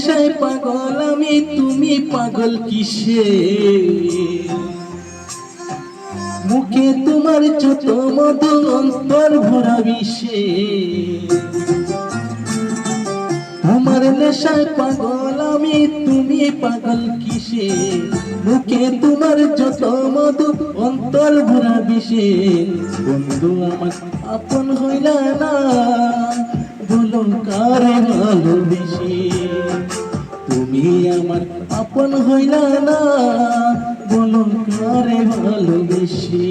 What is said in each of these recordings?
নেশায় পাগল, আমি তুমি পাগল কিসে? মুখে তোমার ছোট মধু অন্তর ভরা বিষে। আমার নেশায় পাগল, আমি তুমি পাগল কিসে? মুখে তোমার যত মধু অন্তর ভরা বিষে। বন্ধু, আমার আপন হইলা না বলো কারে ভালোবেসে তুমি আমার আপন হইলা না বলো কারে ভালোবেসে?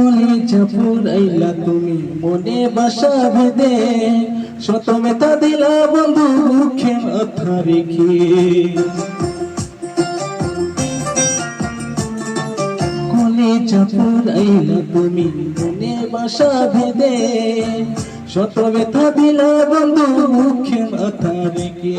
কলেজা পুরাইলা তুমি। মনে বাসা ভেদে শত মেতা দিলা বন্ধু মুখে মাথা রেখে কলেজা পুরাইলা তুমি। মনে বাসা ভেদে শত ব্যথা দিলা বন্ধু মুখে মাথা রেখে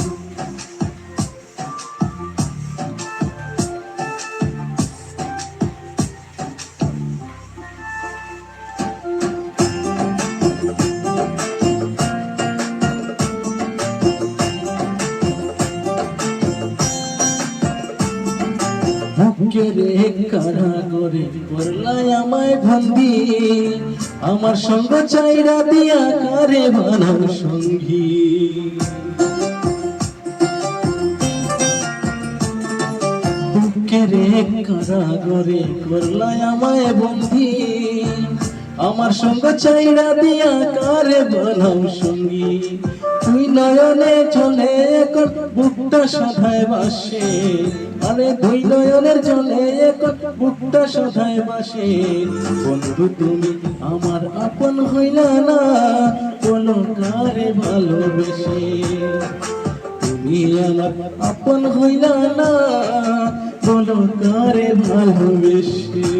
বুকের কারাগরে করলাই আমায় ভান্দি আমার সঙ্গ চাইরা দিয়া কারে বানাও সঙ্গী? দুঃখের কারা করে করলাই আমায় বন্দি। আমার সঙ্গ চাইরা দিয়া কারে বানাও সঙ্গী? তুই নয়নে চলে এখন বুকটা সাধায় বাসে। আরে দুই নয়নের জলে বুকটা সাধায় বাসে। বন্ধু, তুমি আমার আপন হইলা না বলো কারে ভালোবেসে? তুমি আমার আপন হইলা না বলো কারে ভালোবেসে?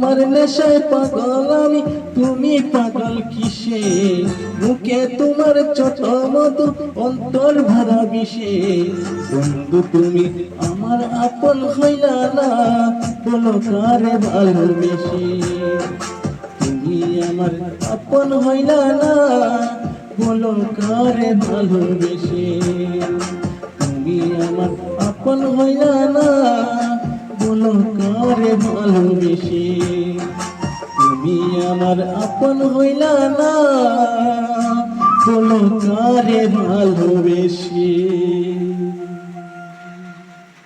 আমার নেশায় পাগল আমি, তুমি পাগল কিসে? মুখে তোমার ছোট মতো অন্তর ভরা বিষে। বন্ধু, তুমি আমার আপন হইলা না বলো কারে ভালোবেসে? তুমি আমার আপন হইলা না বলো কারে ভালোবেসে? তুমি আমার আপন হইলা না ভালোবেসে তুমি আমার আপন হইলা না কোনো কারে ভালোবেসে?